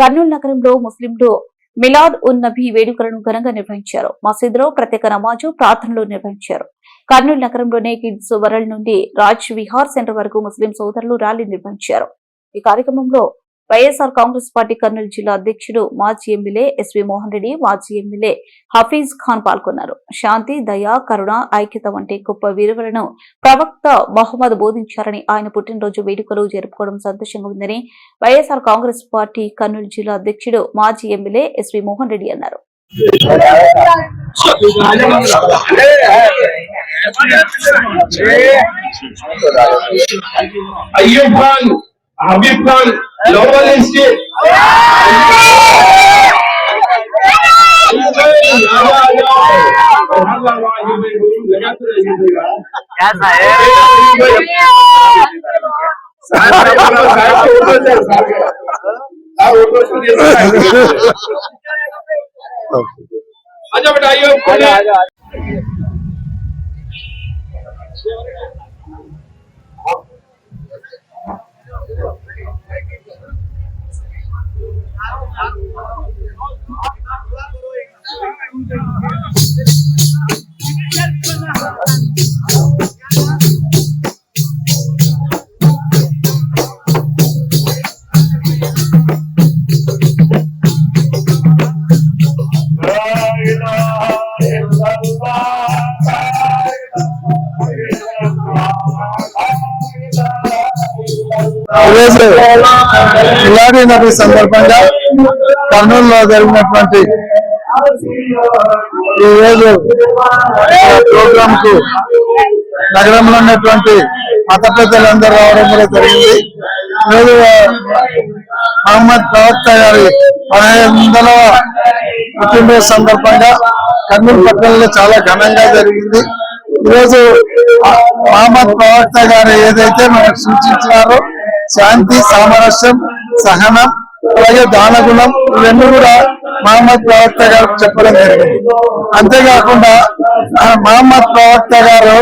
కర్నూలు నగరంలో ముస్లింలు మిలాద్ ఉన్ నబీ వేడుకలను ఘనంగా నిర్వహించారు. మసీదులో ప్రత్యేక నమాజు ప్రార్థనలు నిర్వహించారు. కర్నూలు నగరంలోనే కిడ్స్ వరల్డ్ నుండి రాజ్ విహార్ సెంటర్ వరకు ముస్లిం సోదరులు ర్యాలీ నిర్వహించారు. ఈ కార్యక్రమంలో వైఎస్ఆర్ కాంగ్రెస్ పార్టీ కర్నూలు జిల్లా అధ్యక్షుడు మాజీ ఎమ్మెల్యే ఎస్వి మోహన్ రెడ్డి మాజీ ఎమ్మెల్యే హఫీజ్ ఖాన్ పాల్గొన్నారు. శాంతి దయ కరుణ ఐక్యత వంటి గొప్ప విలువలను ప్రవక్త మహమ్మద్ బోధించారని ఆయన పుట్టినరోజు వేడుకలు జరుపుకోవడం సంతోషంగా ఉందని వైఎస్ఆర్ కాంగ్రెస్ పార్టీ కర్నూలు జిల్లా అధ్యక్షుడు మాజీ ఎమ్మెల్యే ఎస్వి మోహన్ రెడ్డి అన్నారు. అయ్యో ఖాన్ హబీబ్ ఖాన్ Global Institute. अच्छा बताइए Allah. ఈరోజు మిలాడీ నబీ సందర్భంగా కర్నూలులో జరిగినటువంటి ఈ రోజు ప్రోగ్రామ్కు నగరంలో ఉన్నటువంటి మత పెద్దలందరూ రావడం కూడా జరిగింది. ఈరోజు మహమ్మద్ ప్రవక్త గారి పదహైదు వందల పుట్టినరోజు సందర్భంగా కర్నూలు పట్టణంలో చాలా ఘనంగా జరిగింది. ఈరోజు మహమ్మద్ ప్రవక్త గారు ఏదైతే మనకు సూచించారో శాంతి సామరస్యం సహనం అలాగే దానగుణం ఇవన్నీ కూడా మహమ్మద్ ప్రవక్త గారు చెప్పడం జరిగింది. అంతేకాకుండా ఆ మహమ్మద్ ప్రవక్త గారు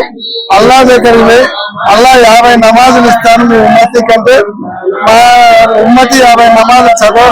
అల్లా దగ్గరికి అల్లా యాభై నమాజులు ఇస్తాను మీ ఉమ్మతి కంటే మా ఉమ్మతి యాభై నమాజులు చదవ